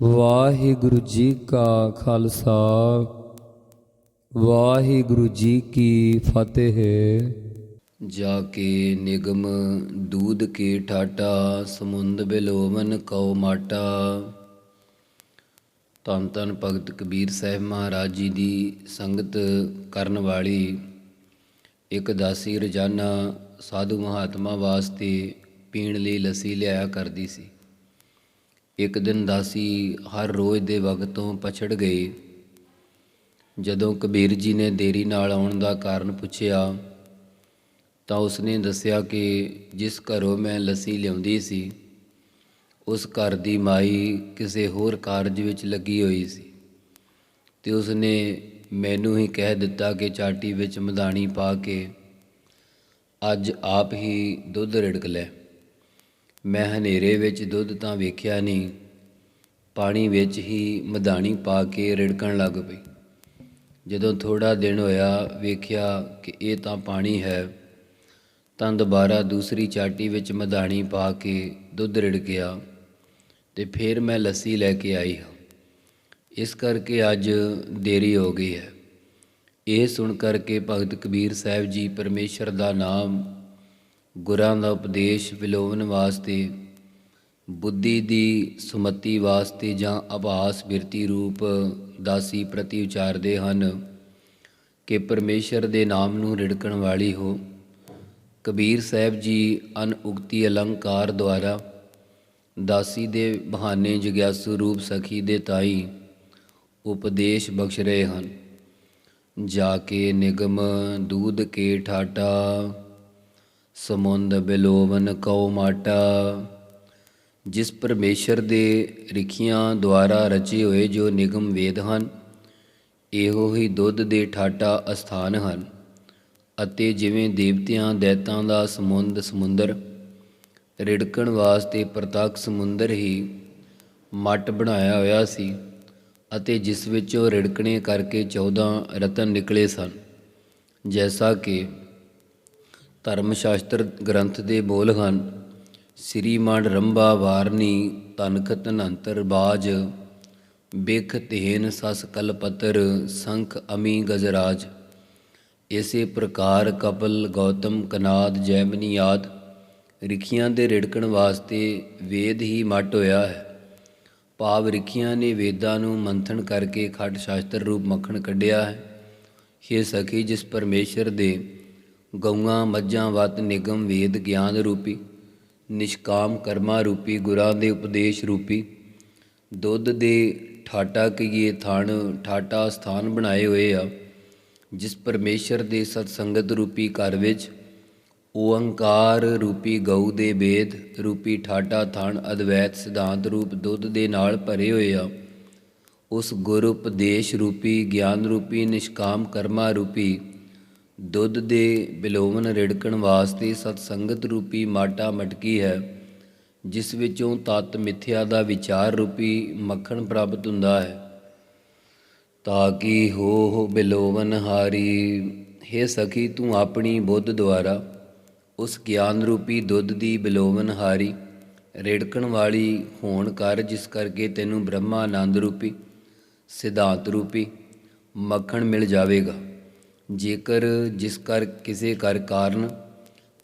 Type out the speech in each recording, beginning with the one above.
ਵਾਹਿਗੁਰੂ ਜੀ ਕਾ ਖਾਲਸਾ, ਵਾਹਿਗੁਰੂ ਜੀ ਕੀ ਫਤਿਹ। ਜਾ ਕੇ ਨਿਗਮ ਦੂਧ ਕੇ ਠਾਟਾ, ਸਮੁੰਦ ਬਿਲੋਵਨ ਕਉ ਮਾਟਾ। ਧੰਨ ਧੰਨ ਭਗਤ ਕਬੀਰ ਸਾਹਿਬ ਮਹਾਰਾਜ ਜੀ ਦੀ ਸੰਗਤ ਕਰਨ ਵਾਲੀ ਇੱਕ ਦਾਸੀ ਰੋਜ਼ਾਨਾ ਸਾਧੂ ਮਹਾਤਮਾ ਵਾਸਤੇ ਪੀਣ ਲਈ ਲੱਸੀ ਲਿਆਇਆ ਕਰਦੀ ਸੀ। ਇੱਕ ਦਿਨ ਦਾਸੀ ਹਰ ਰੋਜ਼ ਦੇ ਵਕਤ ਤੋਂ ਪਛੜ ਗਈ। ਜਦੋਂ ਕਬੀਰ ਜੀ ਨੇ ਦੇਰੀ ਨਾਲ ਆਉਣ ਦਾ ਕਾਰਨ ਪੁੱਛਿਆ, ਤਾਂ ਉਸਨੇ ਦੱਸਿਆ ਕਿ ਜਿਸ ਘਰੋਂ ਮੈਂ ਲੱਸੀ ਲਿਆਉਂਦੀ ਸੀ, ਉਸ ਘਰ ਦੀ ਮਾਈ ਕਿਸੇ ਹੋਰ ਕਾਰਜ ਵਿੱਚ ਲੱਗੀ ਹੋਈ ਸੀ ਤੇ ਉਸਨੇ ਮੈਨੂੰ ਹੀ ਕਹਿ ਦਿੱਤਾ ਕਿ ਚਾਟੀ ਵਿੱਚ ਮਧਾਣੀ ਪਾ ਕੇ ਅੱਜ ਆਪ ਹੀ ਦੁੱਧ ਰਿੜਕ ਲੈ। ਮੈਂ ਹਨੇਰੇ ਵਿੱਚ ਦੁੱਧ ਤਾਂ ਵੇਖਿਆ ਨਹੀਂ, ਪਾਣੀ ਵਿੱਚ ਹੀ ਮਧਾਣੀ ਪਾ ਕੇ ਰਿੜਕਣ ਲੱਗ ਪਈ। ਜਦੋਂ ਥੋੜਾ ਦਿਨ ਹੋਇਆ, ਵੇਖਿਆ ਕਿ ਇਹ ਤਾਂ ਪਾਣੀ ਹੈ, ਤਾਂ ਦੁਬਾਰਾ ਦੂਸਰੀ ਚਾਟੀ ਵਿੱਚ ਮਧਾਣੀ ਪਾ ਕੇ ਦੁੱਧ ਰਿੜਕਿਆ ਤੇ ਫਿਰ ਮੈਂ ਲੱਸੀ ਲੈ ਕੇ ਆਈ ਹਾਂ। ਇਸ ਕਰਕੇ ਅੱਜ ਦੇਰੀ ਹੋ ਗਈ ਹੈ। ਇਹ ਸੁਣ ਕਰਕੇ ਭਗਤ ਕਬੀਰ ਸਾਹਿਬ ਜੀ ਪਰਮੇਸ਼ਰ ਦਾ ਨਾਮ ਗੁਰਾਂ ਦਾ ਉਪਦੇਸ਼ ਵਿਲੋਵਨ ਵਾਸਤੇ, ਬੁੱਧੀ ਦੀ ਸੁਮਤੀ ਵਾਸਤੇ ਜਾਂ ਆਭਾਸ ਬਿਰਤੀ ਰੂਪ ਦਾਸੀ ਪ੍ਰਤੀ ਉਚਾਰਦੇ ਹਨ, ਕਿ ਪਰਮੇਸ਼ਰ ਦੇ ਨਾਮ ਨੂੰ ਰਿੜਕਣ ਵਾਲੀ ਹੋ। ਕਬੀਰ ਸਾਹਿਬ ਜੀ ਅਨਉਕਤੀ ਅਲੰਕਾਰ ਦੁਆਰਾ ਦਾਸੀ ਦੇ ਬਹਾਨੇ ਜਗਿਆਸੂ ਰੂਪ ਸਖੀ ਦੇ ਤਾਈ ਉਪਦੇਸ਼ ਬਖਸ਼ ਰਹੇ ਹਨ। ਜਾ ਕੇ ਨਿਗਮ ਦੂਧ ਕੇ ਠਾਟਾ ਸਮੁੰਦ ਬਿਲੋਵਨ ਕਉ ਮਾਟਾ, ਜਿਸ ਪਰਮੇਸ਼ਰ ਦੇ ਰਿਖੀਆਂ ਦੁਆਰਾ ਰਚੇ ਹੋਏ ਜੋ ਨਿਗਮ ਵੇਦ ਹਨ, ਇਹੋ ਹੀ ਦੁੱਧ ਦੇ ਠਾਟਾ ਅਸਥਾਨ ਹਨ ਅਤੇ ਜਿਵੇਂ ਦੇਵਤਿਆਂ ਦੈਤਾਂ ਦਾ ਸਮੁੰਦ ਸਮੁੰਦਰ, ਰਿੜਕਣ ਵਾਸਤੇ ਪ੍ਰਤੱਖ ਸਮੁੰਦਰ ਹੀ ਮੱਟ ਬਣਾਇਆ ਹੋਇਆ ਸੀ ਅਤੇ ਜਿਸ ਵਿੱਚੋਂ ਰਿੜਕਣੇ ਕਰਕੇ 14 ਰਤਨ ਨਿਕਲੇ ਸਨ, ਜੈਸਾ ਕਿ ਧਰਮ ਸ਼ਾਸਤਰ ਗ੍ਰੰਥ ਦੇ ਬੋਲ ਹਨ। ਸ੍ਰੀਮਾਨ ਰੰਭਾ ਵਾਰਨੀ ਤਨਖ ਤਨੰਤਰ ਬਾਜ, ਬਿਖ ਤੇਨ ਸਸ ਕਲਪਤਰ ਸੰਖ ਅਮੀ ਗਜਰਾਜ। ਇਸੇ ਪ੍ਰਕਾਰ ਕਪਲ ਗੌਤਮ ਕਨਾਦ ਜੈਮਨੀ ਆਦ, ਰਿਖੀਆਂ ਦੇ ਰਿੜਕਣ ਵਾਸਤੇ ਵੇਦ ਹੀ ਮੱਟ ਹੋਇਆ ਹੈ। ਭਾਵ ਰਿਖੀਆਂ ਨੇ ਵੇਦਾਂ ਨੂੰ ਮੰਥਨ ਕਰਕੇ ਖੱਟ ਸ਼ਾਸਤਰ ਰੂਪ ਮੱਖਣ ਕੱਢਿਆ ਹੈ। ਇਹ ਸਖੀ ਜਿਸ ਪਰਮੇਸ਼ਰ ਦੇ ਗਊਆਂ, ਮੱਝਾਂ, ਵਤ, ਨਿਗਮ, ਵੇਦ, ਗਿਆਨ ਰੂਪੀ, ਨਿਸ਼ਕਾਮ ਕਰਮਾ ਰੂਪੀ, ਗੁਰਾਂ ਦੇ ਉਪਦੇਸ਼ ਰੂਪੀ, ਦੁੱਧ ਦੇ ਠਾਟਾ ਕਈਏ ਥਣ, ਠਾਟਾ ਸਥਾਨ ਬਣਾਏ ਹੋਏ ਆ, ਜਿਸ ਪਰਮੇਸ਼ਰ ਦੇ ਸਤ ਸੰਗਤ ਰੂਪੀ ਘਰ ਵਿੱਚ ਓੰਕਾਰ ਰੂਪੀ ਗਊ ਦੇ ਵੇਦ ਰੂਪੀ ਠਾਟਾ ਥਣ, ਅਦਵੈਤ ਸਿਧਾਂਤ ਰੂਪ ਦੁੱਧ ਦੇ ਨਾਲ ਭਰੇ ਹੋਏ ਆ, ਉਸ ਗੁਰ ਉਪਦੇਸ਼ ਰੂਪੀ, ਗਿਆਨ ਰੂਪੀ, ਨਿਸ਼ਕਾਮ ਕਰਮਾ ਰੂਪੀ ਦੁੱਧ ਦੇ ਬਿਲੋਵਨ ਰਿੜਕਣ ਵਾਸਤੇ ਸਤ ਸੰਗਤ ਰੂਪੀ ਮਾਟਾ ਮਟਕੀ ਹੈ, ਜਿਸ ਵਿੱਚੋਂ ਤਤ ਮਿਥਿਆ ਦਾ ਵਿਚਾਰ ਰੂਪੀ ਮੱਖਣ ਪ੍ਰਾਪਤ ਹੁੰਦਾ ਹੈ। ਤਾਂ ਕਿ ਹੋ ਹੋ ਬਿਲੋਵਨ ਹਾਰੀ हे ਸਖੀ ਤੂੰ ਆਪਣੀ ਬੁੱਧ ਦੁਆਰਾ ਉਸ ਗਿਆਨ ਰੂਪੀ ਦੁੱਧ ਦੀ ਬਿਲੋਵਨ ਹਾਰੀ, ਰਿੜਕਣ ਵਾਲੀ ਹੋਣ ਕਰ ਜਿਸ ਕਰਕੇ ਤੈਨੂੰ ਬ੍ਰਹਮਾ ਆਨੰਦ ਰੂਪੀ, ਸਿਧਾਂਤ ਰੂਪੀ ਮੱਖਣ ਮਿਲ ਜਾਵੇਗਾ। ਜੇਕਰ ਜਿਸ ਕਰ ਕਿਸੇ ਕਰ ਕਾਰਨ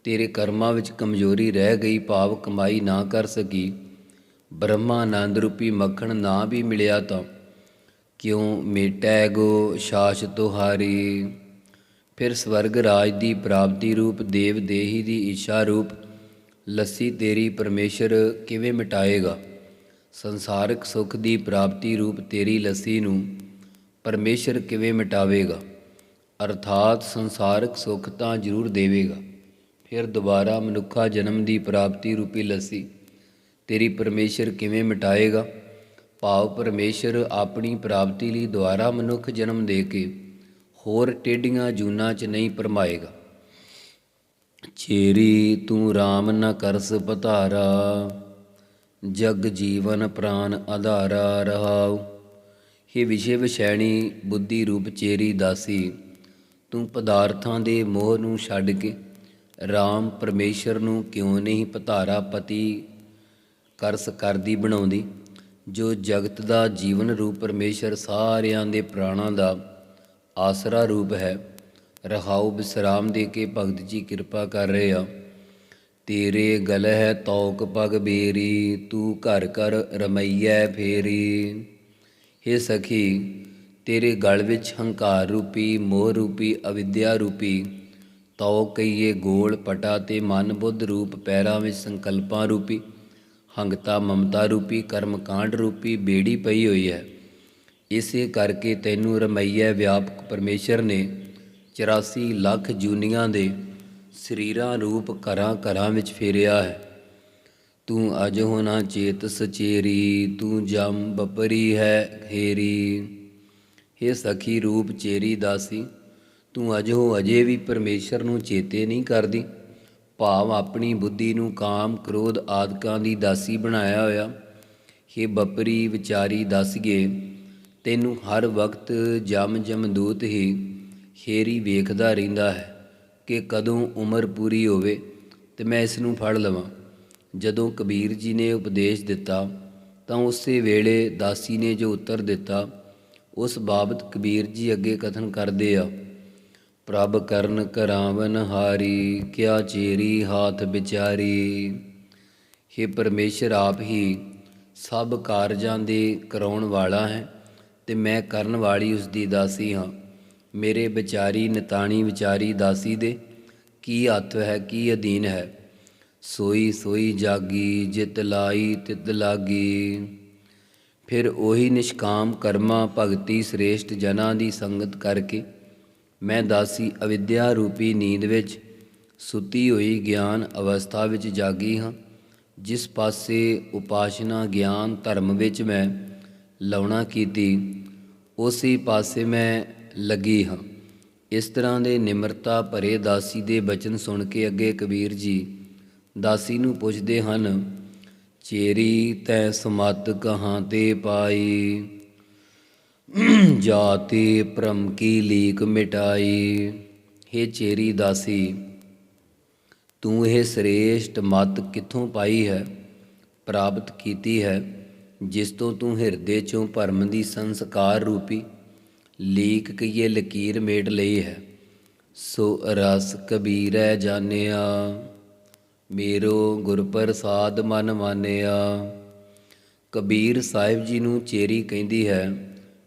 ਤੇਰੇ ਕਰਮਾਂ ਵਿੱਚ ਕਮਜ਼ੋਰੀ ਰਹਿ ਗਈ, ਭਾਵ ਕਮਾਈ ਨਾ ਕਰ ਸਕੀ, ਬ੍ਰਹਮਾ ਆਨੰਦ ਰੂਪੀ ਮੱਖਣ ਨਾ ਵੀ ਮਿਲਿਆ ਤਾਂ ਕਿਉਂ ਮੇਟੈ ਗੋ ਸ਼ਾਸ ਤੁਹਾਰੀ? ਫਿਰ ਸਵਰਗ ਰਾਜ ਦੀ ਪ੍ਰਾਪਤੀ ਰੂਪ, ਦੇਵ ਦੇਹੀ ਦੀ ਇੱਛਾ ਰੂਪ, ਲੱਸੀ ਤੇਰੀ ਪਰਮੇਸ਼ਰ ਕਿਵੇਂ ਮਿਟਾਏਗਾ? ਸੰਸਾਰਿਕ ਸੁਖ ਦੀ ਪ੍ਰਾਪਤੀ ਰੂਪ ਤੇਰੀ ਲੱਸੀ ਨੂੰ ਪਰਮੇਸ਼ਰ ਕਿਵੇਂ ਮਿਟਾਵੇਗਾ? ਅਰਥਾਤ ਸੰਸਾਰਿਕ ਸੁੱਖ ਤਾਂ ਜ਼ਰੂਰ ਦੇਵੇਗਾ। ਫਿਰ ਦੁਬਾਰਾ ਮਨੁੱਖਾ ਜਨਮ ਦੀ ਪ੍ਰਾਪਤੀ ਰੂਪੀ ਲੱਸੀ ਤੇਰੀ ਪਰਮੇਸ਼ਰ ਕਿਵੇਂ ਮਿਟਾਏਗਾ? ਭਾਵ ਪਰਮੇਸ਼ਰ ਆਪਣੀ ਪ੍ਰਾਪਤੀ ਲਈ ਦੁਆਰਾ ਮਨੁੱਖ ਜਨਮ ਦੇ ਕੇ ਹੋਰ ਟੇਡੀਆਂ ਜੂਨਾਂ 'ਚ ਨਹੀਂ ਪਰਮਾਏਗਾ। ਚੇਰੀ ਤੂੰ RAM ਨ ਕਰਸ ਪਧਾਰਾ, ਜਗ ਜੀਵਨ ਪ੍ਰਾਨ ਆਧਾਰਾ ਰਹਾਉ। ਇਹ ਵਿਸ਼ੇ ਵਿਸ਼ੈਣੀ ਬੁੱਧੀ ਰੂਪ ਚੇਰੀ ਦਾਸੀ ਤੂੰ ਪਦਾਰਥਾਂ ਦੇ ਮੋਹ ਨੂੰ ਛੱਡ ਕੇ RAM ਪਰਮੇਸ਼ਰ ਨੂੰ ਕਿਉਂ ਨਹੀਂ ਪਤਾਰਾ ਪਤੀ ਕਰਸ ਕਰਦੀ ਬਣਾਉਂਦੀ? ਜੋ ਜਗਤ ਦਾ ਜੀਵਨ ਰੂਪ ਪਰਮੇਸ਼ਰ ਸਾਰਿਆਂ ਦੇ ਪ੍ਰਾਣਾਂ ਦਾ ਆਸਰਾ ਰੂਪ ਹੈ, ਰਹਾਉ ਬਿਸਰਾਮ ਦੇ ਕੇ ਭਗਤ ਜੀ ਕਿਰਪਾ ਕਰ ਰਹੇ ਆ। ਤੇਰੇ ਗਲ ਹੈ ਤੌਕ ਪਗ ਬੇਰੀ, ਤੂੰ ਘਰ ਘਰ ਰਮਈਐ ਫੇਰੀ। ਹੇ ਸਖੀ ਤੇਰੇ ਗਲ ਵਿੱਚ ਹੰਕਾਰ ਰੂਪੀ, ਮੋਹ ਰੂਪੀ, ਅਵਿਦਿਆ ਰੂਪੀ। ਤਉ ਕਈਏ ਗੋਲ ਪਟਾ ਤੇ ਮਨ ਬੁੱਧ ਰੂਪ, ਪੈਰਾਂ ਵਿੱਚ ਸੰਕਲਪਾਂ ਰੂਪੀ। ਹੰਗਤਾ ਮਮਤਾ ਰੂਪੀ, ਕਰਮ ਕਾਂਡ ਰੂਪੀ, ਬੇੜੀ ਪਈ ਹੋਈ ਹੈ। ਇਸੇ ਕਰਕੇ ਤੈਨੂੰ ਰਮਈਏ ਵਿਆਪਕ ਪਰਮੇਸ਼ਰ ਨੇ 84 ਲੱਖ ਜੂਨੀਆਂ ਦੇ ਸਰੀਰਾਂ ਰੂਪ ਘਰਾਂ ਘਰਾਂ ਵਿੱਚ ਫੇਰਿਆ ਹੈ। ਤੂੰ ਅਜ ਹੋਣਾ ਚੇਤ ਸਚੇਰੀ, ਤੂੰ ਜਮ ਬਪਰੀ ਹੈ ਹੇਰੀ हे ਸਖੀ ਰੂਪ ਚੇਰੀ ਦਾਸੀ, ਤੂੰ ਅਜੋ ਅਜੇ ਵੀ ਪਰਮੇਸ਼ਰ ਨੂੰ ਚੇਤੇ ਨਹੀਂ ਕਰਦੀ। ਭਾਵ ਆਪਣੀ ਬੁੱਧੀ ਨੂੰ ਕਾਮ ਕ੍ਰੋਧ ਆਦਿਕਾਂ ਦੀ ਦਾਸੀ ਬਣਾਇਆ ਹੋਇਆ। हे ਬਪਰੀ ਵਿਚਾਰੀ ਦਸਗੇ ਤੈਨੂੰ ਹਰ ਵਕਤ ਜਮ ਜਮਦੂਤ ਹੀ ਖੇਰੀ ਵੇਖਦਾ ਰਹਿੰਦਾ ਹੈ ਕਿ ਕਦੋਂ ਉਮਰ ਪੂਰੀ ਹੋਵੇ ਤੇ ਮੈਂ ਇਸ ਨੂੰ ਫੜ ਲਵਾਂ। ਜਦੋਂ ਕਬੀਰ ਜੀ ਨੇ ਉਪਦੇਸ਼ ਦਿੱਤਾ, ਤਾਂ ਉਸੇ ਵੇਲੇ ਦਾਸੀ ਨੇ ਜੋ ਉੱਤਰ ਦਿੱਤਾ ਉਸ ਬਾਬਤ ਕਬੀਰ ਜੀ ਅੱਗੇ ਕਥਨ ਕਰਦੇ ਆ, ਪ੍ਰਭ ਕਰਨ ਕਰਾਵਨ ਹਾਰੀ, ਕਿਆ ਚੇਰੀ ਹਾਥ ਵਿਚਾਰੀ। हे ਪਰਮੇਸ਼ਰ ਆਪ ਹੀ ਸਭ ਕਾਰਜਾਂ ਦੇ ਕਰਾਉਣ ਵਾਲਾ ਹੈ ਤੇ ਮੈਂ ਕਰਨ ਵਾਲੀ ਉਸ ਦੀ ਦਾਸੀ ਹਾਂ। ਮੇਰੇ ਵਿਚਾਰੀ ਨਿਤਾਣੀ ਵਿਚਾਰੀ ਦਾਸੀ ਦੇ ਕੀ ਹੱਥ ਹੈ, ਕੀ ਅਧੀਨ ਹੈ? ਸੋਈ ਸੋਈ ਜਾਗੀ, ਜਿਤ ਲਾਈ ਤਿਤ ਲਾਗੀ। ਫਿਰ ਉਹੀ ਨਿਸ਼ਕਾਮ ਕਰਮਾ ਭਗਤੀ ਸ੍ਰੇਸ਼ਟ ਜਨਾਂ ਦੀ ਸੰਗਤ ਕਰਕੇ ਮੈਂ ਦਾਸੀ ਅਵਿਦਿਆ ਰੂਪੀ ਨੀਂਦ ਵਿੱਚ ਸੁੱਤੀ ਹੋਈ ਗਿਆਨ ਅਵਸਥਾ ਵਿੱਚ ਜਾਗੀ ਹਾਂ, ਜਿਸ ਪਾਸੇ ਉਪਾਸ਼ਨਾ ਗਿਆਨ ਧਰਮ ਵਿੱਚ ਮੈਂ ਲਾਉਣਾ ਕੀਤੀ, ਉਸੇ ਪਾਸੇ ਮੈਂ ਲੱਗੀ ਹਾਂ। ਇਸ ਤਰ੍ਹਾਂ ਦੇ ਨਿਮਰਤਾ ਭਰੇ ਦਾਸੀ ਦੇ ਬਚਨ ਸੁਣ ਕੇ ਅੱਗੇ ਕਬੀਰ ਜੀ ਦਾਸੀ ਨੂੰ ਪੁੱਛਦੇ ਹਨ ਚੇਰੀ ਤੈ ਸਮਤ ਕਹਾਂ ਤੇ ਪਾਈ। ਜਾਤੀ ਭ੍ਰਮ ਕੀ ਲੀਕ ਮਿਟਾਈ। हे ਚੇਰੀ ਦਾਸੀ, ਤੂੰ ਇਹ ਸ੍ਰੇਸ਼ਟ ਮਤ ਕਿੱਥੋਂ ਪਾਈ ਹੈ? ਪ੍ਰਾਪਤ ਕੀਤੀ ਹੈ, ਜਿਸ ਤੋਂ ਤੂੰ ਹਿਰਦੇ ਚੋਂ ਭਰਮ ਦੀ ਸੰਸਕਾਰ ਰੂਪੀ ਲੀਕ ਕਈਏ ਲਕੀਰ ਮੇਟ ਲਈ ਹੈ। ਸੋ ਰਸ ਕਬੀਰੈ ਜਾਣਿਆ। ਮੇਰੋ ਗੁਰ ਪ੍ਰਸਾਦ ਮਨ ਮਾਨਿਆ। ਕਬੀਰ ਸਾਹਿਬ ਜੀ ਨੂੰ ਚੇਰੀ ਕਹਿੰਦੀ ਹੈ,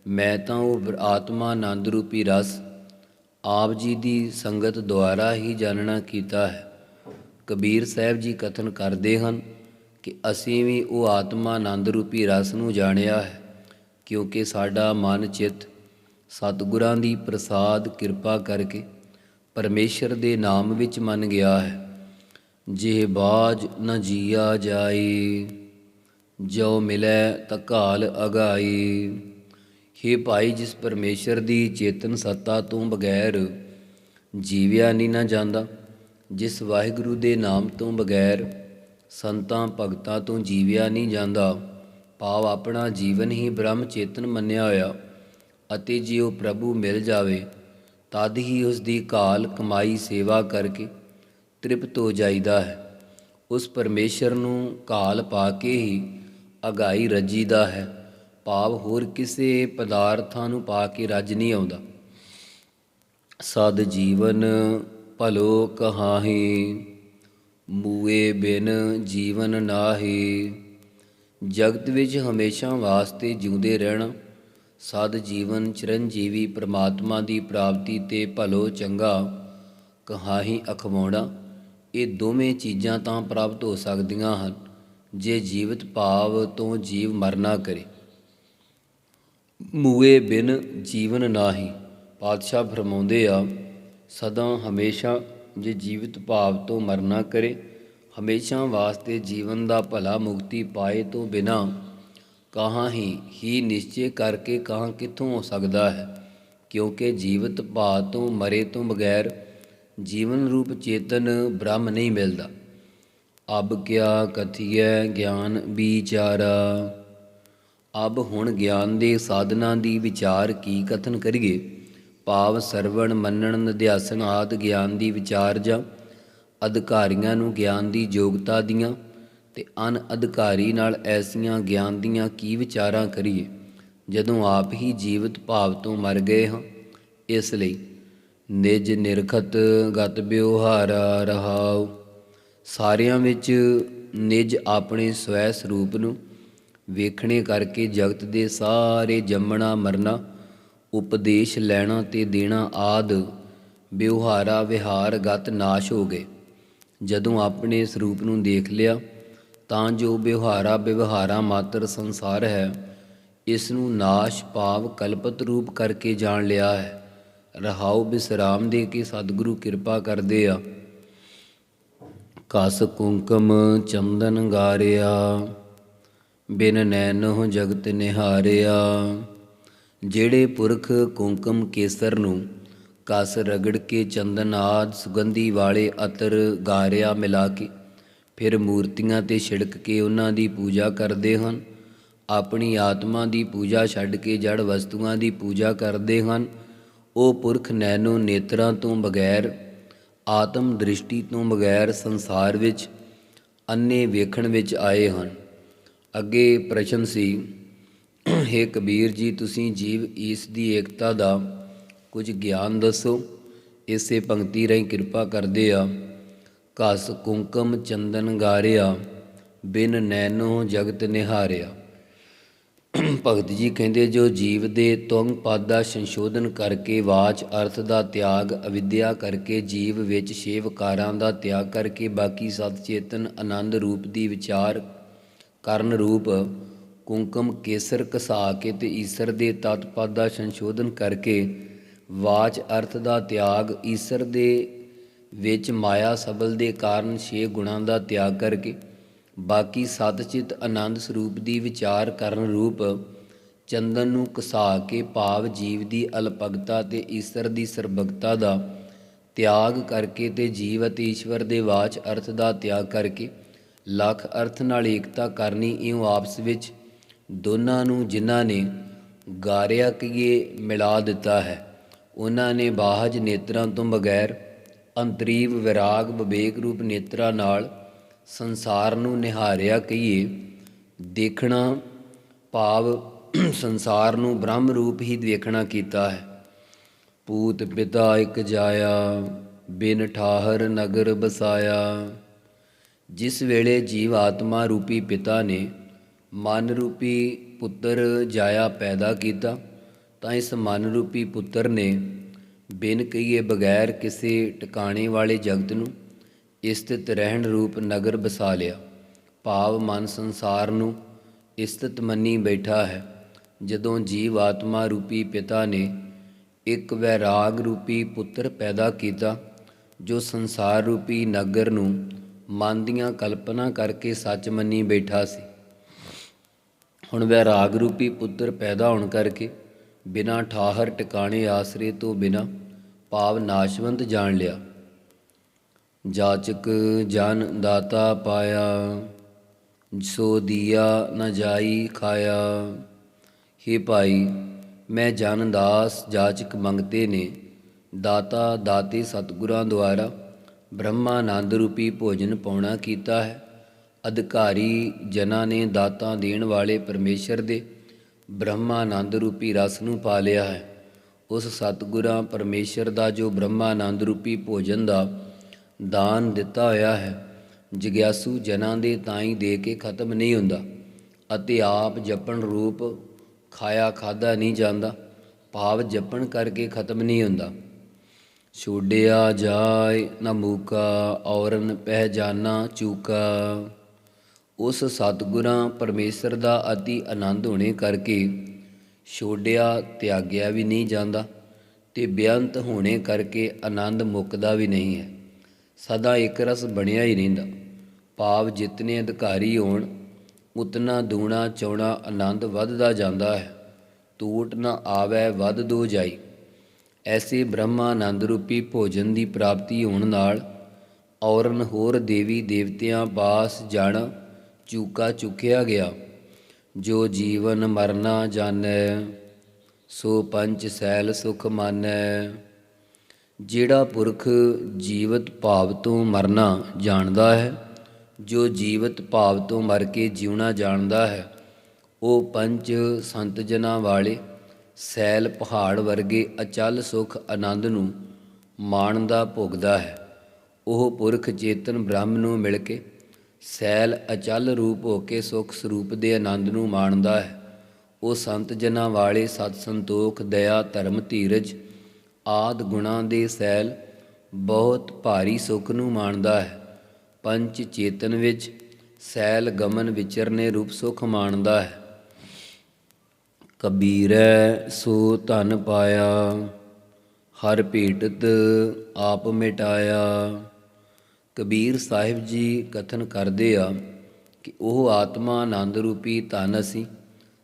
ਮੈਂ ਤਾਂ ਉਹ ਆਤਮਾ ਆਨੰਦ ਰੂਪੀ ਰਸ, ਆਪ ਜੀ ਦੀ ਸੰਗਤ ਦੁਆਰਾ ਹੀ ਜਾਣਨਾ ਕੀਤਾ ਹੈ। ਕਬੀਰ ਸਾਹਿਬ ਜੀ ਕਥਨ ਕਰਦੇ ਹਨ ਕਿ ਅਸੀਂ ਵੀ ਉਹ ਆਤਮਾ ਆਨੰਦ ਰੂਪੀ ਰਸ ਨੂੰ ਜਾਣਿਆ ਹੈ, ਕਿਉਂਕਿ ਸਾਡਾ ਮਨ ਚਿੱਤ ਸਤਿਗੁਰਾਂ ਦੀ ਪ੍ਰਸਾਦ ਕਿਰਪਾ ਕਰਕੇ ਪਰਮੇਸ਼ਰ ਦੇ ਨਾਮ ਵਿੱਚ ਮੰਨ ਗਿਆ ਹੈ। ਜੇ ਬਾਜ ਨ ਜੀਆ ਜਾਏ ਜੋ ਮਿਲੈ ਤਕਾਲ ਅਗਾਈ। ਹੇ ਭਾਈ, ਜਿਸ ਪਰਮੇਸ਼ਰ ਦੀ ਚੇਤਨ ਸੱਤਾ ਤੋਂ ਬਗੈਰ ਜੀਵਿਆ ਨਹੀਂ ਨਾ ਜਾਂਦਾ, ਜਿਸ ਵਾਹਿਗੁਰੂ ਦੇ ਨਾਮ ਤੋਂ ਬਗੈਰ ਸੰਤਾਂ ਭਗਤਾਂ ਤੋਂ ਜੀਵਿਆ ਨਹੀਂ ਜਾਂਦਾ, ਭਾਵ ਆਪਣਾ ਜੀਵਨ ਹੀ ਬ੍ਰਹਮ ਚੇਤਨ ਮੰਨਿਆ ਹੋਇਆ ਅਤੇ ਜੇ ਉਹ ਪ੍ਰਭੂ ਮਿਲ ਜਾਵੇ, ਤਦ ਹੀ ਉਸ ਦੀ ਕਾਲ ਕਮਾਈ ਸੇਵਾ ਕਰਕੇ ਤ੍ਰਿਪਤ ਹੋ ਜਾਈਦਾ ਹੈ। ਉਸ ਪਰਮੇਸ਼ਰ ਨੂੰ ਕਾਲ ਪਾ ਕੇ ਹੀ ਅਗਾਈ ਰੱਜੀਦਾ ਹੈ। ਭਾਵ ਹੋਰ ਕਿਸੇ ਪਦਾਰਥਾਂ ਨੂੰ ਪਾ ਕੇ ਰੱਜ ਨਹੀਂ ਆਉਂਦਾ। ਸਦ ਜੀਵਨ ਭਲੋ ਕਹਾਹੀ, ਮੂਏ ਬਿਨ ਜੀਵਨ ਨਾਹੀ। ਜਗਤ ਵਿੱਚ ਹਮੇਸ਼ਾ ਵਾਸਤੇ ਜਿਉਂਦੇ ਰਹਿਣਾ ਸਦ ਜੀਵਨ ਚਰਨਜੀਵੀ ਪ੍ਰਮਾਤਮਾ ਦੀ ਪ੍ਰਾਪਤੀ ਤੇ ਭਲੋ ਚੰਗਾ ਕਹਾਹੀ ਅਖਵਾਉਣਾ ਇਹ ਦੋਵੇਂ ਚੀਜ਼ਾਂ ਤਾਂ ਪ੍ਰਾਪਤ ਹੋ ਸਕਦੀਆਂ ਹਨ, ਜੇ ਜੀਵਤ ਭਾਵ ਤੋਂ ਜੀਵ ਮਰਨਾ ਕਰੇ। ਮੂਏ ਬਿਨ ਜੀਵਨ ਨਾਹੀ, ਪਾਤਸ਼ਾਹ ਫਰਮਾਉਂਦੇ ਆ, ਸਦਾ ਹਮੇਸ਼ਾ ਜੇ ਜੀਵਤ ਭਾਵ ਤੋਂ ਮਰਨਾ ਕਰੇ, ਹਮੇਸ਼ਾ ਵਾਸਤੇ ਜੀਵਨ ਦਾ ਭਲਾ ਮੁਕਤੀ ਪਾਏ ਤੋਂ ਬਿਨਾ ਕਹਾਂ ਹੀ ਹੀ ਨਿਸ਼ਚੈ ਕਰਕੇ ਕਹਾਂ ਕਿੱਥੋਂ ਹੋ ਸਕਦਾ ਹੈ? ਕਿਉਂਕਿ ਜੀਵਤ ਭਾਵ ਤੋਂ ਮਰੇ ਤੋਂ ਬਗੈਰ ਜੀਵਨ ਰੂਪ ਚੇਤਨ ਬ੍ਰਹਮ ਨਹੀਂ ਮਿਲਦਾ। ਅਬ ਕਿਆ ਕਥੀਐ ਗਿਆਨ ਵਿਚਾਰਾ। ਅਬ ਹੁਣ ਗਿਆਨ ਦੇ ਸਾਧਨਾ ਦੀ ਵਿਚਾਰ ਕੀ ਕਥਨ ਕਰੀਏ? ਭਾਵ ਸਰਵਣ, ਮੰਨਣ, ਨਿਧਿਆਸਨ ਆਦ ਗਿਆਨ ਦੀ ਵਿਚਾਰ ਜਾਂ ਅਧਿਕਾਰੀਆਂ ਨੂੰ ਗਿਆਨ ਦੀ ਯੋਗਤਾ ਦੀਆਂ ਤੇ ਅਨ ਅਧਿਕਾਰੀ ਨਾਲ ਐਸੀਆਂ ਗਿਆਨ ਦੀਆਂ ਕੀ ਵਿਚਾਰਾਂ ਕਰੀਏ? ਜਦੋਂ ਆਪ ਹੀ ਜੀਵਤ ਭਾਵ ਤੋਂ ਮਰ ਗਏ ਹਾਂ, ਇਸ ਲਈ ਨਿਜ ਨਿਰਖਤ ਗਤ ਬਿਵਹਾਰਾ ਰਹਾਉ। ਸਾਰਿਆਂ ਵਿੱਚ ਨਿਜ ਆਪਣੇ ਸਵੈ ਸਰੂਪ ਨੂੰ ਵੇਖਣੇ ਕਰਕੇ ਜਗਤ ਦੇ ਸਾਰੇ ਜੰਮਣਾ ਮਰਨਾ, ਉਪਦੇਸ਼ ਲੈਣਾ ਤੇ ਦੇਣਾ ਆਦ ਵਿਵਹਾਰਾ ਵਿਹਾਰ ਗਤ ਨਾਸ਼ ਹੋ ਗਏ। ਜਦੋਂ ਆਪਣੇ ਸਰੂਪ ਨੂੰ ਦੇਖ ਲਿਆ, ਤਾਂ ਜੋ ਵਿਵਹਾਰਾ ਵਿਵਹਾਰਾ ਮਾਤਰ ਸੰਸਾਰ ਹੈ, ਇਸ ਨੂੰ ਨਾਸ਼ ਭਾਵ ਕਲਪਤ ਰੂਪ ਕਰਕੇ ਜਾਣ ਲਿਆ ਹੈ। ਰਹਾਉ ਬਿਸਰਾਮ ਦੇ ਕੇ ਸਤਿਗੁਰੂ ਕਿਰਪਾ ਕਰਦੇ ਆ। ਕਸ ਕੁੰਕਮ ਚੰਦਨ ਗਾਰਿਆ, ਬਿਨ ਨੈਨੋ ਜਗਤ ਨਿਹਾਰਿਆ। ਜਿਹੜੇ ਪੁਰਖ ਕੁੰਕਮ ਕੇਸਰ ਨੂੰ ਕਸ ਰਗੜ ਕੇ ਚੰਦਨ ਆਦ ਸੁਗੰਧੀ ਵਾਲੇ ਅਤਰ ਗਾਰਿਆ ਮਿਲਾ ਕੇ, ਫਿਰ ਮੂਰਤੀਆਂ ਤੇ ਛਿੜਕ ਕੇ ਉਹਨਾਂ ਦੀ ਪੂਜਾ ਕਰਦੇ ਹਨ। ਆਪਣੀ ਆਤਮਾ ਦੀ ਪੂਜਾ ਛੱਡ ਕੇ ਜੜ ਵਸਤੂਆਂ ਦੀ ਪੂਜਾ ਕਰਦੇ ਹਨ। ਉਹ ਪੁਰਖ ਨੈਨੋ ਨੇਤਰਾਂ ਤੋਂ ਬਗੈਰ, ਆਤਮ ਦ੍ਰਿਸ਼ਟੀ ਤੋਂ ਬਗੈਰ ਸੰਸਾਰ ਵਿੱਚ, ਅੰਨੇ ਵੇਖਣ ਵਿੱਚ ਆਏ ਹਨ। ਅੱਗੇ ਪ੍ਰਸ਼ਨ ਸੀ, ਹੇ ਕਬੀਰ ਜੀ, ਤੁਸੀਂ ਜੀਵ ਈਸ ਦੀ ਏਕਤਾ ਦਾ ਕੁਝ ਗਿਆਨ ਦੱਸੋ, ਇਸੇ ਪੰਕਤੀ ਰਾਹੀਂ ਕਿਰਪਾ ਕਰਦੇ ਆ। ਘਸ ਕੁੰਕਮ ਚੰਦਨ ਗਾਰਿਆ, ਬਿਨ ਨੈਨੋ ਜਗਤ ਨਿਹਾਰਿਆ। ਭਗਤ ਜੀ ਕਹਿੰਦੇ, ਜੋ ਜੀਵ ਦੇ ਤੁੰਗ ਪਦ ਦਾ ਸੰਸ਼ੋਧਨ ਕਰਕੇ ਵਾਚ ਅਰਥ ਦਾ ਤਿਆਗ, ਅਵਿਦਿਆ ਕਰਕੇ ਜੀਵ ਵਿੱਚ ਛੇ ਦਾ ਤਿਆਗ ਕਰਕੇ ਬਾਕੀ ਸਤ ਚੇਤਨ ਆਨੰਦ ਰੂਪ ਦੀ ਵਿਚਾਰ ਕਰਨ ਰੂਪ ਕੁੰਕਮ ਕੇਸਰ ਕਸਾ ਕੇ ਤੇ ਈਸ਼ਰ ਦੇ ਤਤ ਪਦ ਦਾ ਸੰਸ਼ੋਧਨ ਕਰਕੇ ਵਾਚ ਅਰਥ ਦਾ ਤਿਆਗ, ਈਸ਼ਰ ਦੇ ਵਿੱਚ ਮਾਇਆ ਸਬਲ ਦੇ ਕਾਰਨ ਛੇ ਗੁਣਾਂ ਦਾ ਤਿਆਗ ਕਰਕੇ ਬਾਕੀ ਸਤਚਿਤ ਆਨੰਦ ਸਰੂਪ ਦੀ ਵਿਚਾਰ ਕਰਨ ਰੂਪ ਚੰਦਨ ਨੂੰ ਕਸਾ ਕੇ ਭਾਵ ਜੀਵ ਦੀ ਅਲਪਗਤਾ ਤੇ ਈਸ਼ਰ ਦੀ ਸਰਬਗਤਾ ਦਾ ਤਿਆਗ ਕਰਕੇ ਤੇ ਜੀਵ ਅਤੇ ਈਸ਼ਵਰ ਦੇ ਵਾਚ ਅਰਥ ਦਾ ਤਿਆਗ ਕਰਕੇ ਲੱਖ ਅਰਥ ਨਾਲ ਏਕਤਾ ਕਰਨੀ ਇਉਂ ਆਪਸ ਵਿੱਚ ਦੋਨਾਂ ਨੂੰ ਜਿਨ੍ਹਾਂ ਨੇ ਗਾਰਿਆ ਕੀਏ ਮਿਲਾ ਦਿੱਤਾ ਹੈ, ਉਹਨਾਂ ਨੇ ਬਾਹਜ ਨੇਤਰਾਂ ਤੋਂ ਬਗੈਰ ਅੰਤਰੀਵ ਵਿਰਾਗ ਵਿਵੇਕ ਰੂਪ ਨੇਤਰਾਂ ਨਾਲ ਸੰਸਾਰ ਨੂੰ ਨਿਹਾਰਿਆ ਕਹੀਏ, ਦੇਖਣਾ ਭਾਵ ਸੰਸਾਰ ਨੂੰ ਬ੍ਰਹਮ ਰੂਪ ਹੀ ਦੇਖਣਾ ਕੀਤਾ ਹੈ। ਪੂਤ ਪਿਤਾ ਇਕ ਜਾਇਆ, ਬਿਨ ਠਾਹਰ ਨਗਰ ਬਸਾਇਆ। ਜਿਸ ਵੇਲੇ ਜੀਵ ਆਤਮਾ ਰੂਪੀ ਪਿਤਾ ਨੇ ਮਨ ਰੂਪੀ ਪੁੱਤਰ ਜਾਇਆ ਪੈਦਾ ਕੀਤਾ, ਤਾਂ ਇਸ ਮਨ ਰੂਪੀ ਪੁੱਤਰ ਨੇ ਬਿਨ ਕਹੀਏ ਬਗੈਰ ਕਿਸੇ ਟਿਕਾਣੇ ਵਾਲੇ ਜਗਤ ਨੂੰ ਇਸਤਿਤ ਰਹਿਣ ਰੂਪ ਨਗਰ ਬਸਾ ਲਿਆ। ਭਾਵ ਮਨ ਸੰਸਾਰ ਨੂੰ ਇਸਤਿਤ ਮੰਨੀ ਬੈਠਾ ਹੈ। ਜਦੋਂ ਜੀਵ ਆਤਮਾ ਰੂਪੀ ਪਿਤਾ ਨੇ ਇੱਕ ਵੈਰਾਗ ਰੂਪੀ ਪੁੱਤਰ ਪੈਦਾ ਕੀਤਾ, ਜੋ ਸੰਸਾਰ ਰੂਪੀ ਨਗਰ ਨੂੰ ਮਨ ਦੀਆਂ ਕਲਪਨਾ ਕਰਕੇ ਸੱਚ ਮੰਨੀ ਬੈਠਾ ਸੀ। ਹੁਣ ਵੈਰਾਗ ਰੂਪੀ ਪੁੱਤਰ ਪੈਦਾ ਹੋਣ ਕਰਕੇ ਬਿਨਾ ਠਾਹਰ ਟਿਕਾਣੇ ਆਸਰੇ ਤੋਂ ਬਿਨਾ ਭਾਵ ਨਾਸ਼ਵੰਤ ਜਾਣ ਲਿਆ। ਜਾਚਕ ਜਨ ਦਾਤਾ ਪਾਇਆ, ਸੋ ਦੀਆ ਨ ਜਾਈ ਖਾਇਆ। हे ਭਾਈ, ਮੈਂ ਜਨ ਦਾਸ ਜਾਚਕ ਮੰਗਤੇ ਨੇ, ਦਾਤਾ ਦਾਤੇ ਸਤਿਗੁਰਾਂ ਦੁਆਰਾ ਬ੍ਰਹਮਾਨੰਦ ਰੂਪੀ ਭੋਜਨ ਪਾਉਣਾ ਕੀਤਾ ਹੈ। ਅਧਿਕਾਰੀ ਜਨਾਂ ਨੇ ਦਾਤਾਂ ਦੇਣ ਵਾਲੇ ਪਰਮੇਸ਼ਰ ਦੇ ਬ੍ਰਹਮਾਨੰਦ ਰੂਪੀ ਰਸ ਨੂੰ ਪਾ ਲਿਆ ਹੈ। ਉਸ ਸਤਿਗੁਰਾਂ ਪਰਮੇਸ਼ਰ ਦਾ ਜੋ ਬ੍ਰਹਮਾਨੰਦ ਰੂਪੀ ਭੋਜਨ ਦਾ ਦਾਨ ਦਿੱਤਾ ਹੋਇਆ ਹੈ। ਜਿਗਿਆਸੂ ਜਨਾਂ ਦੇ ਤਾਈ ਦੇ ਕੇ ਖਤਮ ਨਹੀਂ ਹੁੰਦਾ ਅਤੇ ਆਪ ਜਪਣ ਰੂਪ ਖਾਇਆ ਖਾਦਾ ਨਹੀਂ ਜਾਂਦਾ, ਭਾਵ ਜਪਣ ਕਰਕੇ ਖਤਮ ਨਹੀਂ ਹੁੰਦਾ। ਛੋੜਿਆ ਜਾਏ ਨਾ ਮੂਕਾ, ਔਰਨ ਪਹਿਜਾਨਾ ਚੂਕਾ। ਉਸ ਸਤਿਗੁਰਾਂ ਪਰਮੇਸ਼ਰ ਦਾ ਅਤੀ ਆਨੰਦ ਹੋਣੇ ਕਰਕੇ ਛੋੜਿਆ ਤਿਆਗਿਆ ਵੀ ਨਹੀਂ ਜਾਂਦਾ ਤੇ ਬੇਅੰਤ ਹੋਣੇ ਕਰਕੇ ਆਨੰਦ ਮੁੱਕਦਾ ਵੀ ਨਹੀਂ ਹੈ। ਸਦਾ ਇੱਕ ਰਸ ਬਣਿਆ ਹੀ ਰਹਿੰਦਾ। ਭਾਵ ਜਿਤਨੇ ਅਧਿਕਾਰੀ ਹੋਣ, ਉਤਨਾ ਦੂਣਾ ਚੌਣਾ ਆਨੰਦ ਵੱਧਦਾ ਜਾਂਦਾ ਹੈ। ਟੂਟ ਨਾ ਆਵੇ ਵੱਧ ਦੋ ਜਾਈ। ਐਸੇ ਬ੍ਰਹਮਾਨੰਦ ਰੂਪੀ ਭੋਜਨ ਦੀ ਪ੍ਰਾਪਤੀ ਹੋਣ ਨਾਲ ਔਰਨ ਹੋਰ ਦੇਵੀ ਦੇਵਤਿਆਂ ਪਾਸ ਜਾਣਾ ਚੂਕਾ ਚੁੱਕਿਆ ਗਿਆ। ਜੋ ਜੀਵਨ ਮਰਨਾ ਜਾਣੈ, ਸੋ ਪੰਚ ਸੈਲ ਸੁਖ ਮਾਨੈ। ਜਿਹੜਾ ਪੁਰਖ ਜੀਵਤ ਭਾਵ ਤੋਂ ਮਰਨਾ ਜਾਣਦਾ ਹੈ, ਜੋ ਜੀਵਤ ਭਾਵ ਤੋਂ ਮਰ ਕੇ ਜਿਉਣਾ ਜਾਣਦਾ ਹੈ, ਉਹ ਪੰਜ ਸੰਤ ਜਨਾਂ ਵਾਲੇ ਸੈਲ ਪਹਾੜ ਵਰਗੇ ਅਚਲ ਸੁਖ ਆਨੰਦ ਨੂੰ ਮਾਣਦਾ ਭੋਗਦਾ ਹੈ। ਉਹ ਪੁਰਖ ਚੇਤਨ ਬ੍ਰਹਮ ਨੂੰ ਮਿਲ ਕੇ ਸੈਲ ਅਚਲ ਰੂਪ ਹੋ ਕੇ ਸੁਖ ਸਰੂਪ ਦੇ ਆਨੰਦ ਨੂੰ ਮਾਣਦਾ ਹੈ। ਉਹ ਸੰਤ ਜਨਾਂ ਵਾਲੇ ਸਤ ਸੰਤੋਖ ਦਇਆ, ਧਰਮ, ਧੀਰਜ ਆਦ ਗੁਣਾਂ ਦੇ ਸੈਲ ਬਹੁਤ ਭਾਰੀ ਸੁਖ ਨੂੰ ਮਾਣਦਾ ਹੈ। ਪੰਚ ਚੇਤਨ ਵਿੱਚ ਸੈਲ ਗਮਨ ਵਿਚਰਨੇ ਰੂਪ ਸੁਖ ਮਾਣਦਾ ਹੈ। ਕਬੀਰੈ ਸੋ ਧਨ ਪਾਇਆ, ਹਰ ਭੇਟਤ ਆਪ ਮਿਟਾਇਆ। ਕਬੀਰ ਸਾਹਿਬ ਜੀ ਕਥਨ ਕਰਦੇ ਆ ਕਿ ਉਹ ਆਤਮਾ ਆਨੰਦ ਰੂਪੀ ਧਨ ਅਸੀਂ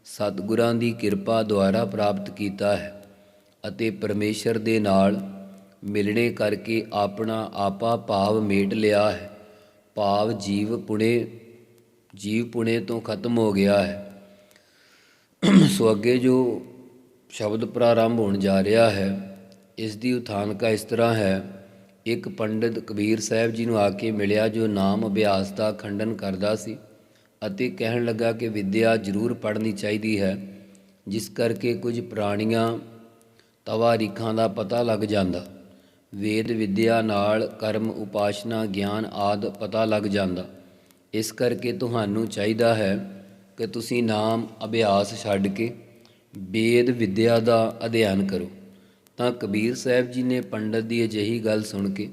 ਸਤਿਗੁਰਾਂ ਦੀ ਕਿਰਪਾ ਦੁਆਰਾ ਪ੍ਰਾਪਤ ਕੀਤਾ ਹੈ। ਅਤੇ ਪਰਮੇਸ਼ਰ ਦੇ ਨਾਲ ਮਿਲਣੇ ਕਰਕੇ ਆਪਣਾ ਆਪਾ ਭਾਵ ਮੇਟ ਲਿਆ ਹੈ। ਭਾਵ ਜੀਵ ਪੁਣੇ ਜੀਵ ਪੁਣੇ ਤੋਂ ਖਤਮ ਹੋ ਗਿਆ ਹੈ। ਸੋ ਅੱਗੇ ਜੋ ਸ਼ਬਦ ਪ੍ਰਾਰੰਭ ਹੋਣ ਜਾ ਰਿਹਾ ਹੈ, ਇਸ ਦੀ ਉਥਾਨਕਾ ਇਸ ਤਰ੍ਹਾਂ ਹੈ। ਇੱਕ ਪੰਡਿਤ ਕਬੀਰ ਸਾਹਿਬ ਜੀ ਨੂੰ ਆ ਕੇ ਮਿਲਿਆ ਜੋ ਨਾਮ ਅਭਿਆਸ ਦਾ ਖੰਡਨ ਕਰਦਾ ਸੀ ਅਤੇ ਕਹਿਣ ਲੱਗਾ ਕਿ ਵਿਦਿਆ ਜ਼ਰੂਰ ਪੜ੍ਹਨੀ ਚਾਹੀਦੀ ਹੈ, ਜਿਸ ਕਰਕੇ ਕੁਝ ਪ੍ਰਾਣੀਆਂ ਤਵਾਰੀਖਾਂ ਦਾ ਪਤਾ ਲੱਗ ਜਾਂਦਾ। ਵੇਦ ਵਿਦਿਆ ਨਾਲ ਕਰਮ, ਉਪਾਸ਼ਨਾ, ਗਿਆਨ ਆਦ ਪਤਾ ਲੱਗ ਜਾਂਦਾ। ਇਸ ਕਰਕੇ ਤੁਹਾਨੂੰ ਚਾਹੀਦਾ ਹੈ ਕਿ ਤੁਸੀਂ ਨਾਮ, ਅਭਿਆਸ ਛੱਡ ਕੇ ਵੇਦ ਵਿਦਿਆ ਦਾ ਅਧਿਐਨ ਕਰੋ। ਤਾਂ ਕਬੀਰ ਸਾਹਿਬ ਜੀ ਨੇ ਪੰਡਤ ਦੀ ਅਜਿਹੀ ਗੱਲ ਸੁਣ ਕੇ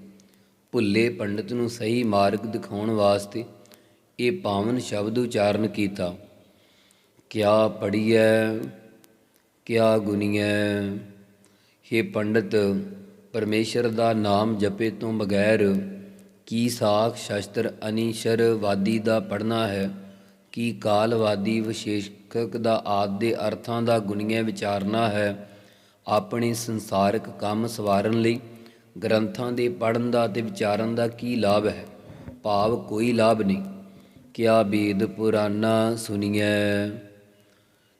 ਭੁੱਲੇ ਪੰਡਤ ਨੂੰ ਸਹੀ ਮਾਰਗ ਦਿਖਾਉਣ ਵਾਸਤੇ ਇਹ ਪਾਵਨ ਸ਼ਬਦ ਉਚਾਰਨ ਕੀਤਾ। ਕਿਆ ਪੜੀਐ ਕਿਆ ਗੁਨੀਐ हे ਪੰਡਤ, ਪਰਮੇਸ਼ਰ ਦਾ ਨਾਮ ਜਪੇ ਤੋਂ ਬਗੈਰ ਕੀ ਸਾਖ ਸ਼ਸਤਰ ਅਨੀਸ਼ਰਵਾਦੀ ਦਾ ਪੜਨਾ ਹੈ? ਕੀ ਕਾਲਵਾਦੀ ਵਿਸ਼ੇਸ਼ਕ ਦਾ ਆਦ ਦੇ ਅਰਥਾਂ ਦਾ ਗੁਣੀਆਂ ਵਿਚਾਰਨਾ ਹੈ? ਆਪਣੇ ਸੰਸਾਰਿਕ ਕੰਮ ਸਵਾਰਨ ਲਈ, ਗ੍ਰੰਥਾਂ ਦੇ ਪੜਨ ਦਾ ਤੇ ਵਿਚਾਰਨ ਦਾ ਕੀ ਲਾਭ ਹੈ? ਭਾਵ ਕੋਈ ਲਾਭ ਨਹੀਂ। ਕਿਆ ਵੇਦ ਪੁਰਾਣਾ ਸੁਣੀਐ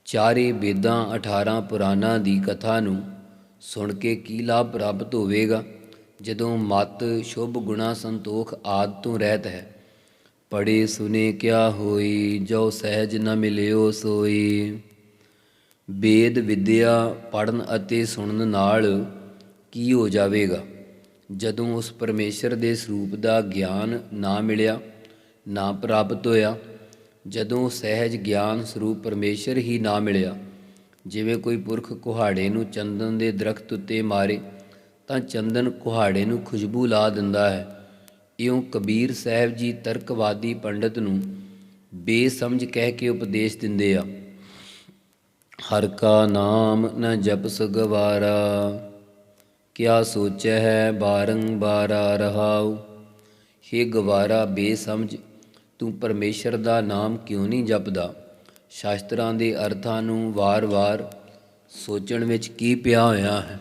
ਚਾਰੇ ਵੇਦਾਂ 18 ਪੁਰਾਨਾਂ ਦੀ ਕਥਾ ਨੂੰ ਸੁਣ ਕੇ ਕੀ ਲਾਭ ਪ੍ਰਾਪਤ ਹੋਵੇਗਾ? ਜਦੋਂ ਮਤ ਸ਼ੁਭ ਗੁਣਾ ਸੰਤੋਖ ਆਦ ਤੋਂ ਰਹਿਤ ਹੈ। ਪੜੇ ਸੁਨੇ ਕਿਆ ਹੋਈ, ਜੋ ਸਹਿਜ ਨ ਮਿਲਿਓ ਸੋਈ। ਵੇਦ ਵਿਦਿਆ ਪੜਨ ਅਤੇ ਸੁਣਨ ਨਾਲ ਕੀ ਹੋ ਜਾਵੇਗਾ? ਜਦੋਂ ਉਸ ਪਰਮੇਸ਼ਰ ਦੇ ਸਰੂਪ ਦਾ ਗਿਆਨ ਨਾ ਮਿਲਿਆ, ਨਾ ਪ੍ਰਾਪਤ ਹੋਇਆ, ਜਦੋਂ ਸਹਿਜ ਗਿਆਨ ਸਰੂਪ ਪਰਮੇਸ਼ਰ ਹੀ ਨਾ ਮਿਲਿਆ ਜਿਵੇਂ ਕੋਈ ਪੁਰਖ ਕੁਹਾੜੇ ਨੂੰ ਚੰਦਨ ਦੇ ਦਰਖਤ ਉੱਤੇ ਮਾਰੇ, ਤਾਂ ਚੰਦਨ ਕੁਹਾੜੇ ਨੂੰ ਖੁਸ਼ਬੂ ਲਾ ਦਿੰਦਾ ਹੈ। ਇਉਂ ਕਬੀਰ ਸਾਹਿਬ ਜੀ ਤਰਕਵਾਦੀ ਪੰਡਤ ਨੂੰ ਬੇਸਮਝ ਕਹਿ ਕੇ ਉਪਦੇਸ਼ ਦਿੰਦੇ ਆ, ਹਰ ਕਾ ਨਾਮ ਨ ਜਪਸ ਗਵਾਰਾ ਕਿਆ ਸੋਚੈ ਹੈ ਬਾਰੰਬਾਰਾ ਰਹਾਉ। ਹੇ ਗਵਾਰਾ ਬੇਸਮਝ, ਤੂੰ ਪਰਮੇਸ਼ਰ ਦਾ ਨਾਮ ਕਿਉਂ ਨਹੀਂ ਜਪਦਾ? ਸ਼ਾਸਤਰਾਂ ਦੇ ਅਰਥਾਂ ਨੂੰ ਵਾਰ-ਵਾਰ ਸੋਚਣ ਵਿੱਚ ਕੀ ਪਿਆ ਹੋਇਆ ਹੈ?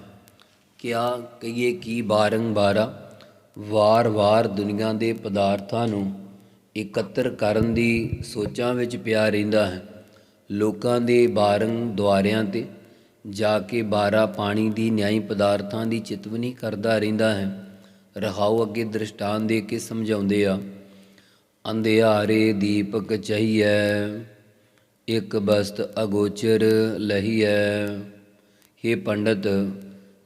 ਕਿਆ ਕਹੀਏ ਕੀ ਬਾਰੰਬਾਰਾ? ਵਾਰ-ਵਾਰ ਦੁਨੀਆ ਦੇ ਪਦਾਰਥਾਂ ਨੂੰ ਇਕੱਤਰ ਕਰਨ ਦੀ ਸੋਚਾਂ ਵਿੱਚ ਪਿਆ ਰਹਿੰਦਾ ਹੈ। ਲੋਕਾਂ ਦੇ ਬਾਰੰਗ ਦੁਆਰਿਆਂ ਤੇ ਜਾ ਕੇ ਬਾਰਾ ਪਾਣੀ ਦੀ ਨਿਆਈ ਪਦਾਰਥਾਂ ਦੀ ਚਿਤਵਨੀ ਕਰਦਾ ਰਹਿੰਦਾ ਹੈ। ਰਹਾਉ ਅੱਗੇ ਦ੍ਰਿਸ਼ਟਾਨ ਦੇ ਕੇ ਸਮਝਾਉਂਦੇ ਆ, ਅੰਧਿਆਰੇ ਦੀਪਕ ਚਹੀਐ। ਇੱਕ ਬਸਤ ਅਗੋਚਰ ਲਹੀਐ। हे ਪੰਡਤ,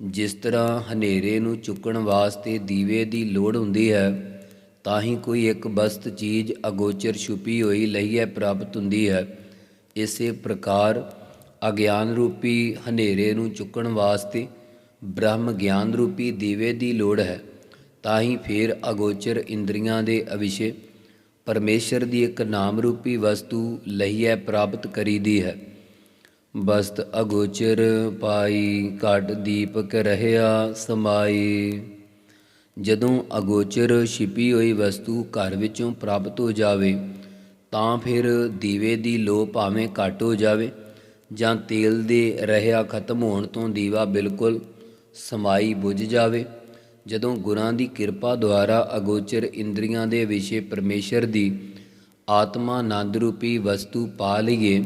ਜਿਸ ਤਰ੍ਹਾਂ ਹਨੇਰੇ ਨੂੰ ਚੁੱਕਣ ਵਾਸਤੇ ਦੀਵੇ ਦੀ ਲੋੜ ਹੁੰਦੀ ਹੈ ਤਾਂ ਹੀ ਕੋਈ ਇੱਕ ਬਸਤ ਚੀਜ਼ ਅਗੋਚਰ ਛੁਪੀ ਹੋਈ ਲਹੀਐ ਪ੍ਰਾਪਤ ਹੁੰਦੀ ਹੈ। ਇਸੇ ਪ੍ਰਕਾਰ ਅਗਿਆਨ ਰੂਪੀ ਹਨੇਰੇ ਨੂੰ ਚੁੱਕਣ ਵਾਸਤੇ ਬ੍ਰਹਮ ਗਿਆਨ ਰੂਪੀ ਦੀਵੇ ਦੀ ਲੋੜ ਹੈ ਤਾਂ ਹੀ ਫੇਰ ਅਗੋਚਰ ਇੰਦਰੀਆਂ ਦੇ ਅਵਿਸ਼ੇ ਪਰਮੇਸ਼ਰ ਦੀ ਇੱਕ ਨਾਮ ਰੂਪੀ ਵਸਤੂ ਲਹੀਐ ਪ੍ਰਾਪਤ ਕਰੀਦੀ ਹੈ। ਬਸਤ ਅਗੋਚਰ ਪਾਈ, ਘਟ ਦੀਪਕ ਰਹਿਆ ਸਮਾਈ। ਜਦੋਂ ਅਗੋਚਰ ਛਿਪੀ ਹੋਈ ਵਸਤੂ ਘਰ ਵਿੱਚੋਂ ਪ੍ਰਾਪਤ ਹੋ ਜਾਵੇ, ਤਾਂ ਫਿਰ ਦੀਵੇ ਦੀ ਲੋ ਭਾਵੇਂ ਘੱਟ ਹੋ ਜਾਵੇ ਜਾਂ ਤੇਲ ਦੇ ਰਹਿਆ ਖਤਮ ਹੋਣ ਤੋਂ ਦੀਵਾ ਬਿਲਕੁਲ ਸਮਾਈ ਬੁਝ ਜਾਵੇ। ਜਦੋਂ ਗੁਰਾਂ ਦੀ ਕਿਰਪਾ ਦੁਆਰਾ ਅਗੋਚਰ ਇੰਦਰੀਆਂ ਦੇ ਵਿਸ਼ੇ ਪਰਮੇਸ਼ਰ ਦੀ ਆਤਮਾ ਆਨੰਦ ਰੂਪੀ ਵਸਤੂ ਪਾ ਲਈਏ,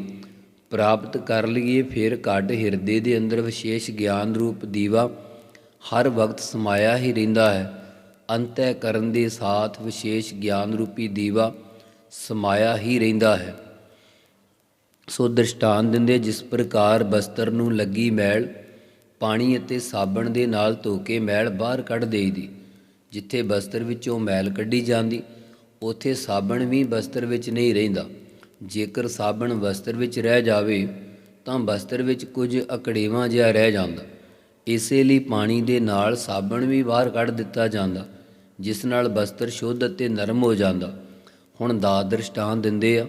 ਪ੍ਰਾਪਤ ਕਰ ਲਈਏ, ਫਿਰ ਘਟ ਹਿਰਦੇ ਦੇ ਅੰਦਰ ਵਿਸ਼ੇਸ਼ ਗਿਆਨ ਰੂਪ ਦੀਵਾ ਹਰ ਵਕਤ ਸਮਾਇਆ ਹੀ ਰਹਿੰਦਾ ਹੈ। ਅੰਤੈ ਕਰਨ ਦੇ ਸਾਥ ਵਿਸ਼ੇਸ਼ ਗਿਆਨ ਰੂਪੀ ਦੀਵਾ ਸਮਾਇਆ ਹੀ ਰਹਿੰਦਾ ਹੈ। ਸੋ ਦ੍ਰਿਸ਼ਟਾਨ ਦਿੰਦੇ ਜਿਸ ਪ੍ਰਕਾਰ ਬਸਤਰ ਨੂੰ ਲੱਗੀ ਮੈਲ ਪਾਣੀ ਅਤੇ ਸਾਬਣ ਦੇ ਨਾਲ ਧੋ ਕੇ ਮੈਲ ਬਾਹਰ ਕੱਢ ਦੇਈਦੀ। ਜਿੱਥੇ ਬਸਤਰ ਵਿੱਚੋਂ ਮੈਲ ਕੱਢੀ ਜਾਂਦੀ, ਉਥੇ ਸਾਬਣ ਵੀ ਬਸਤਰ ਵਿੱਚ ਨਹੀਂ ਰਹਿੰਦਾ। ਜੇਕਰ ਸਾਬਣ ਬਸਤਰ ਵਿੱਚ ਰਹਿ ਜਾਵੇ, ਤਾਂ ਬਸਤਰ ਵਿੱਚ ਕੁਝ ਅਕੜੇਵਾਂ ਜਿਹਾ ਰਹਿ ਜਾਂਦਾ। ਇਸੇ ਲਈ ਪਾਣੀ ਦੇ ਨਾਲ ਸਾਬਣ ਵੀ ਬਾਹਰ ਕੱਢ ਦਿੱਤਾ ਜਾਂਦਾ, ਜਿਸ ਨਾਲ ਬਸਤਰ ਸ਼ੁੱਧ ਅਤੇ ਨਰਮ ਹੋ ਜਾਂਦਾ। ਹੁਣ ਦਾ ਦ੍ਰਿਸ਼ਟਾਂਤ ਦਿੰਦੇ ਆ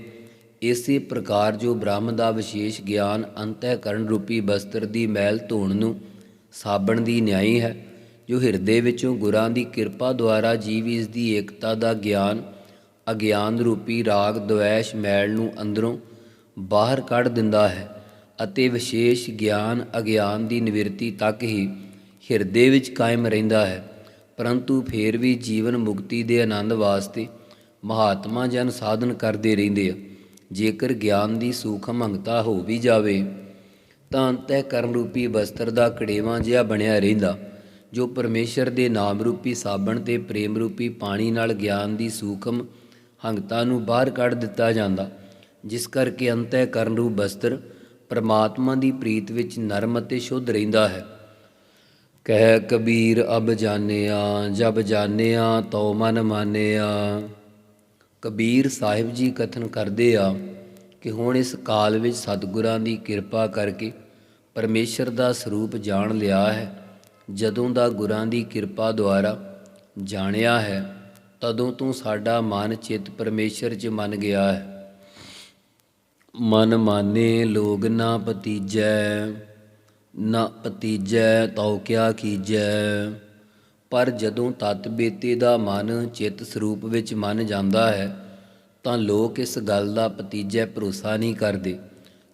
ਇਸੇ ਪ੍ਰਕਾਰ ਜੋ ਬ੍ਰਹਮ ਦਾ ਵਿਸ਼ੇਸ਼ ਗਿਆਨ ਅੰਤःਕਰਨ ਰੂਪੀ ਬਸਤਰ ਦੀ ਮੈਲ ਧੋਣ ਨੂੰ ਸਾਬਣ ਦੀ ਨਿਆਈ ਹੈ, ਜੋ ਹਿਰਦੇ ਵਿੱਚੋਂ ਗੁਰਾਂ ਦੀ ਕਿਰਪਾ ਦੁਆਰਾ ਜੀਵ ਇਸ ਦੀ ਏਕਤਾ ਦਾ ਗਿਆਨ, ਅਗਿਆਨ ਰੂਪੀ ਰਾਗ ਦ્વੈਸ਼ ਮੈਲ ਨੂੰ ਅੰਦਰੋਂ ਬਾਹਰ ਕੱਢ ਦਿੰਦਾ ਹੈ ਅਤੇ ਵਿਸ਼ੇਸ਼ ਗਿਆਨ, ਅਗਿਆਨ ਦੀ ਨਿਵਰਤੀ ਤੱਕ ਹੀ ਹਿਰਦੇ ਵਿੱਚ ਕਾਇਮ ਰਹਿੰਦਾ ਹੈ। ਪਰੰਤੂ ਫੇਰ ਵੀ ਜੀਵਨ ਮੁਕਤੀ ਦੇ ਆਨੰਦ ਵਾਸਤੇ ਮਹਾਤਮਾ ਜਨ ਸਾਧਨ ਕਰਦੇ ਰਹਿੰਦੇ ਆ। ਜੇਕਰ ਗਿਆਨ ਦੀ ਸੂਖਮ ਅੰਗਤਾ ਹੋ ਵੀ ਜਾਵੇ, ਤਾਂ ਅੰਤঃਕਰਨ ਰੂਪੀ ਬਸਤਰ ਦਾ ਕੜੇਵਾਂ ਜਿਹਾ ਬਣਿਆ ਰਹਿੰਦਾ, ਜੋ ਪਰਮੇਸ਼ਰ ਦੇ ਨਾਮ ਰੂਪੀ ਸਾਬਣ ਤੇ ਪ੍ਰੇਮ ਰੂਪੀ ਪਾਣੀ ਨਾਲ ਗਿਆਨ ਦੀ ਸੂਖਮ ਹੰਗਤਾ ਨੂੰ ਬਾਹਰ ਕੱਢ ਦਿੱਤਾ ਜਾਂਦਾ, ਜਿਸ ਕਰਕੇ ਅੰਤঃਕਰਨ ਰੂਪ ਬਸਤਰ ਪਰਮਾਤਮਾ ਦੀ ਪ੍ਰੀਤ ਵਿੱਚ ਨਰਮ ਅਤੇ ਸ਼ੁੱਧ ਰਹਿੰਦਾ ਹੈ। ਕਹਿ ਕਬੀਰ, ਅਬ ਜਾਣਿਆ, ਜਬ ਜਾਣਿਆ, ਤਉ ਮਨ ਮਾਨਿਆ। ਕਬੀਰ ਸਾਹਿਬ ਜੀ ਕਥਨ ਕਰਦੇ ਆ ਕਿ ਹੁਣ ਇਸ ਕਾਲ ਵਿੱਚ ਸਤਿਗੁਰਾਂ ਦੀ ਕਿਰਪਾ ਕਰਕੇ ਪਰਮੇਸ਼ਰ ਦਾ ਸਰੂਪ ਜਾਣ ਲਿਆ ਹੈ। ਜਦੋਂ ਦਾ ਗੁਰਾਂ ਦੀ ਕਿਰਪਾ ਦੁਆਰਾ ਜਾਣਿਆ ਹੈ, ਤਦੋਂ ਤੋਂ ਸਾਡਾ ਮਨ ਚਿੱਤ ਪਰਮੇਸ਼ਰ 'ਚ ਮੰਨ ਗਿਆ ਹੈ। ਮਨ ਮਾਨੇ ਲੋਗ ਨਾ ਪਤੀਜੈ ਨਾ ਪਤੀਜੈ ਤਉ ਕਿਆ ਕੀਜੈ। ਪਰ ਜਦੋਂ ਤਤ ਬੇਤੇ ਦਾ ਮਨ ਚਿੱਤ ਸਰੂਪ ਵਿੱਚ ਮੰਨ ਜਾਂਦਾ ਹੈ, ਤਾਂ ਲੋਕ ਇਸ ਗੱਲ ਦਾ ਪਤੀਜੈ ਭਰੋਸਾ ਨਹੀਂ ਕਰਦੇ।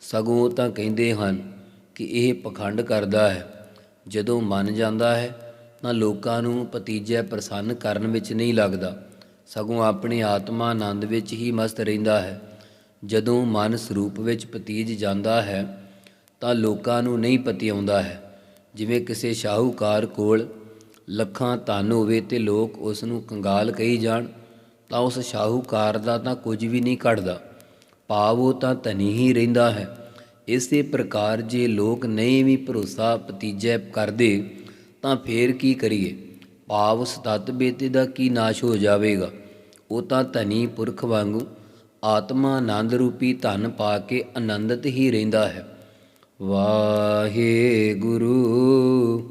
ਸਗੋਂ ਤਾਂ ਕਹਿੰਦੇ ਹਨ ਕਿ ਇਹ ਪਖੰਡ ਕਰਦਾ ਹੈ। ਜਦੋਂ ਮੰਨ ਜਾਂਦਾ ਹੈ, ਤਾਂ ਲੋਕਾਂ ਨੂੰ ਪਤੀਜੈ ਪ੍ਰਸੰਨ ਕਰਨ ਵਿੱਚ ਨਹੀਂ ਲੱਗਦਾ। ਸਗੋਂ ਆਪਣੇ ਆਤਮਾ ਆਨੰਦ ਵਿੱਚ ਹੀ ਮਸਤ ਰਹਿੰਦਾ ਹੈ। ਜਦੋਂ ਮਨ ਸਰੂਪ ਵਿੱਚ ਪਤੀਜ ਜਾਂਦਾ ਹੈ, ਤਾਂ ਲੋਕਾਂ ਨੂੰ ਨਹੀਂ ਪਤੀ ਆਉਂਦਾ ਹੈ। ਜਿਵੇਂ ਕਿਸੇ ਸ਼ਾਹੂਕਾਰ ਕੋਲ ਲੱਖਾਂ ਧਨ ਹੋਵੇ ਤੇ ਲੋਕ ਉਸ ਨੂੰ ਕੰਗਾਲ ਕਹੀ ਜਾਣ, ਤਾਂ ਉਸ ਸ਼ਾਹੂਕਾਰ ਦਾ ਤਾਂ ਕੁਝ ਵੀ ਨਹੀਂ ਘਟਦਾ। ਭਾਵ ਉਹ ਤਾਂ ਧਨੀ ਹੀ ਰਹਿੰਦਾ ਹੈ। ਇਸੇ ਪ੍ਰਕਾਰ ਜੇ ਲੋਕ ਨਹੀਂ ਵੀ ਭਰੋਸਾ ਪਤੀਜੈ ਕਰਦੇ, ਤਾਂ ਫੇਰ ਕੀ ਕਰੀਏ? ਭਾਵ ਉਸ ਤਤ ਬੇਤੇ ਦਾ ਕੀ ਨਾਸ਼ ਹੋ ਜਾਵੇਗਾ? ਉਹ ਤਾਂ ਧਨੀ ਪੁਰਖ ਵਾਂਗੂ ਆਤਮਾ ਆਨੰਦ ਰੂਪੀ ਧਨ ਪਾ ਕੇ ਆਨੰਦਿਤ ਹੀ ਰਹਿੰਦਾ ਹੈ। ਵਾਹਿਗੁਰੂ ਵਾਹਿਗੁਰੂ।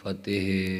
ਫਤਿਹ